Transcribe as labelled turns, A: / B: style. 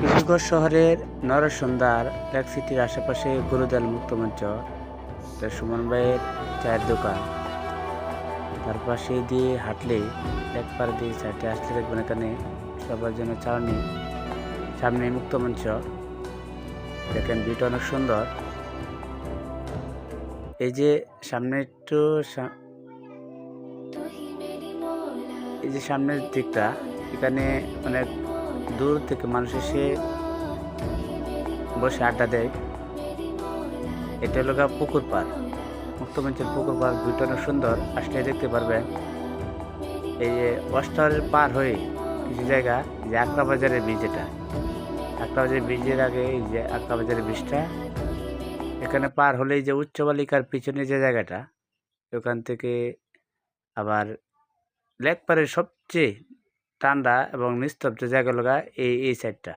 A: কিশোরগঞ্জ শহরের নরসন্দার লেক সিটির আশেপাশে গুরুদাল মুক্তমঞ্চ তার সুমন ভাইয়ের চায়ের দোকান। তার পাশে দিয়ে হাঁটলে এক পার দিয়ে চারটে আসতে দেখবেন এখানে সবার জন্য চাউনি সামনে মুক্তমঞ্চ দেখেন ভিউটা অনেক সুন্দর। এই যে সামনে একটু এই যে সামনের দিকটা, এখানে অনেক দূর থেকে মানুষ এসে বসে আড্ডা দেয়। এটা হলো পুকুর পাড় মুক্তমঞ্চের পুকুর পাড় দুটো অনেক সুন্দর। আসলে দেখতে পারবেন, এই যে অস্টারের পার হয়ে কিছু জায়গা যে আকরা বাজারের ব্রিজ এটা। আকরা বাজারের ব্রিজের আগে এই যে আকরা বাজারের ব্রিজটা এখানে পার হলে এই যে উচ্চ বালিকার পিছনে যে জায়গাটা, ওখান থেকে আবার লেক পাড়ের সবচেয়ে ঠান্ডা এবং নিস্তব্ধ জায়গা লগা এই এই সাইডটা